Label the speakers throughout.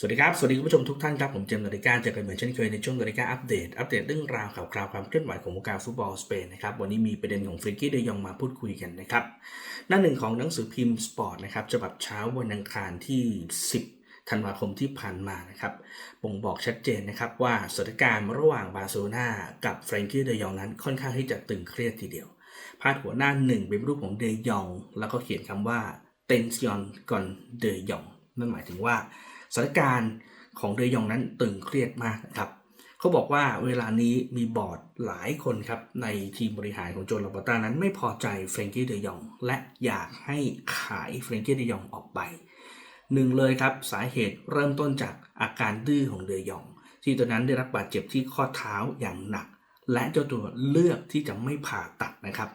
Speaker 1: สวัสดีครับ สวัสดีคุณผู้ชมทุกท่านครับ ผมเจมส์นาฬิกาเจอกันเหมือนเช่นเคยในช่วงนาฬิกาอัปเดต อัปเดตเรื่องราวข่าวคราวความเคลื่อนไหวของวงการฟุตบอลสเปนนะครับ วันนี้มีประเด็นของฟริงกี้เดยองมาพูดคุยกันนะครับ หน้าหนึ่งของหนังสือพิมพ์สปอร์ตนะครับฉบับเช้าวันอังคารที่ 10 ธันวาคมที่ผ่านมานะครับบ่งบอกชัดเจนนะครับว่าสถานการณ์ระหว่างบาร์เซโลนากับแฟรงกี้เดยองนั้นค่อนข้างที่จะตึงเครียดทีเดียว พาดหัวหน้าหนึ่งเป็นรูปของเดยอง แล้วก็เขียนคำว่าเตนซิออนก่อนเดยองนั่นหมายถึงว่า สถานการณ์ของเดยองนั้นตึงเครียดมากนะครับเขาบอกว่าเวลานี้มีบอร์ดหลายคนครับในทีมบริหารของโจนลาปอต้านั้นไม่พอใจเฟรนกี้เดยองและอยากให้ขายเฟรนกี้เดยองออกไปหนึ่งเลยครับสาเหตุเริ่มต้นจากอาการดื้อของเดยอง ที่ตอนนั้นได้รับบาดเจ็บที่ข้อเท้าอย่างหนัก และเจ้าตัวเลือกที่จะไม่ผ่าตัดนะครับ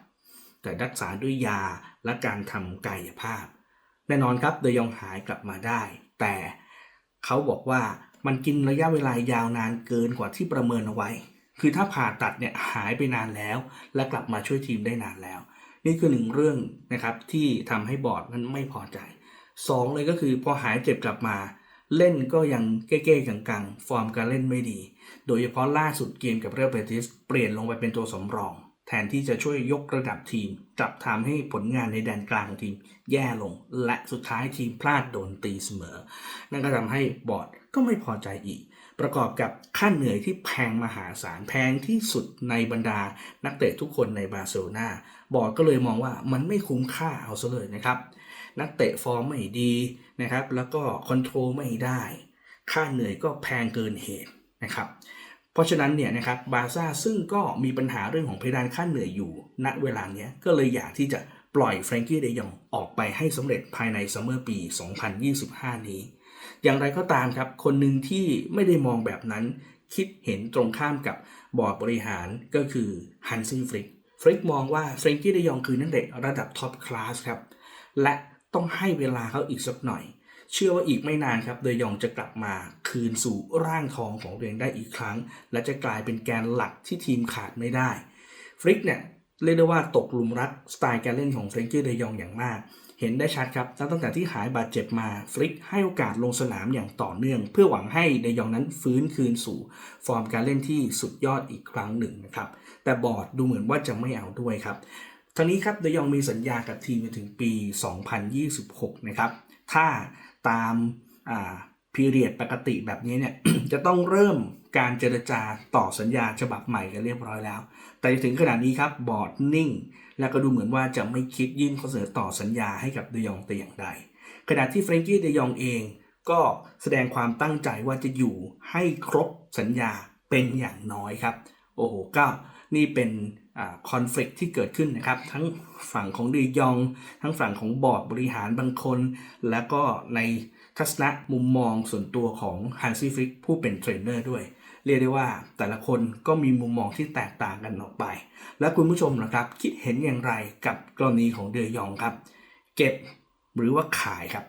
Speaker 1: แต่รักษาด้วยยาและการทำกายภาพ แน่นอนครับเดยองหายกลับมาได้ แต่ เขาบอกว่ามันกินระยะเวลายาวนานเกินกว่าที่ประเมินเอาไว้ คือถ้าผ่าตัดเนี่ยหายไปนานแล้ว และกลับมาช่วยทีมได้นานแล้ว นี่คือหนึ่งเรื่องนะครับที่ทำให้บอร์ดนั้นไม่พอใจสองเลยก็คือพอหายเจ็บกลับมา เล่นก็ยังเก้ๆกังๆ ฟอร์มการเล่นไม่ดี โดยเฉพาะล่าสุดเกมกับเรอัลเบติสเปลี่ยนลงไปเป็นตัวสำรอง แทนที่จะช่วยยกระดับทีม กลับทำให้ผลงานในแดนกลางของทีมแย่ลง และสุดท้ายทีมพลาดโดนตีเสมอ นั่นก็ทำให้บอร์ดก็ไม่พอใจอีก ประกอบกับค่าเหนื่อยที่แพงมหาศาลแพงที่สุดในบรรดานักเตะทุกคนในบาร์เซโลนาบอร์ดก็เลยมองว่ามันไม่คุ้มค่าเอาซะเลยนะครับ นักเตะฟอร์มไม่ดีนะครับ แล้วก็คอนโทรลไม่ได้ ค่าเหนื่อยก็แพงเกินเหตุนะครับ เพราะฉะนั้นเนี่ยนะครับบาซ่าซึ่งก็มีปัญหาเรื่องของเพดานค่าเหนื่อยอยู่ณเวลาเนี้ยก็เลยอยากที่จะปล่อยแฟรงกี้เดยองออกไปให้สำเร็จภายในซัมเมอร์ปี 2025 นี้ อย่างไรก็ตามครับ คนหนึ่งที่ไม่ได้มองแบบนั้น คิดเห็นตรงข้ามกับบอร์ดบริหารก็คือฮันซี่ฟริกฟริกมองว่าแฟรงกี้เดยองคือนักเตะระดับท็อปคลาสครับ และต้องให้เวลาเขาอีกสักหน่อย เชื่อว่าอีกไม่นานครับเดยองจะกลับมาคืนสู่ร่างทองของตัวเองได้อีกครั้ง และจะกลายเป็นแกนหลักที่ทีมขาดไม่ได้ฟริกเนี่ยเรียกได้ว่าตกหลุมรักสไตล์การเล่นของเฟรนกี้เดยองอย่างมาก เห็นได้ชัดครับตั้งแต่ที่หายบาดเจ็บมาฟริกให้โอกาสลงสนามอย่างต่อเนื่อง เพื่อหวังให้เดยองนั้นฟื้นคืนสู่ ฟอร์มการเล่นที่สุดยอดอีกครั้งหนึ่งนะครับแต่บอร์ดดูเหมือนว่าจะไม่เอาด้วยครับทั้งนี้ครับเดยองมีสัญญากับทีมจนถึงปี 2026 นะครับ ถ้าตามอ่าพีเรียดปกติแบบนี้เนี่ยจะต้องเริ่มการเจรจาต่อสัญญาฉบับใหม่กันเรียบร้อยแล้ว แต่ถึงขนาดนี้ครับบอร์ดนิ่ง และก็ดูเหมือนว่าจะไม่คิดยื่นข้อเสนอต่อสัญญาให้กับเดยองแต่อย่างใด ขณะที่เฟรนกี้เดยองเองก็แสดงความตั้งใจว่าจะอยู่ให้ครบสัญญาเป็นอย่างน้อยครับ โอ้โหก็นี่เป็น คอน FLICT ที่เกิดขึ้นนะครับ ทั้งฝั่งของเดยอง ทั้งฝั่งของบอร์ดบริหารบางคน แล้วก็ในทัศนะมุมมองส่วนตัวของฮันซี่ฟริกผู้เป็นเทรนเนอร์ด้วย เรียกได้ว่าแต่ละคนก็มีมุมมองที่แตกต่างกันออกไป และคุณผู้ชมนะครับ คิดเห็นอย่างไรกับกรณีของเดยองครับ เก็บหรือว่าขายครับ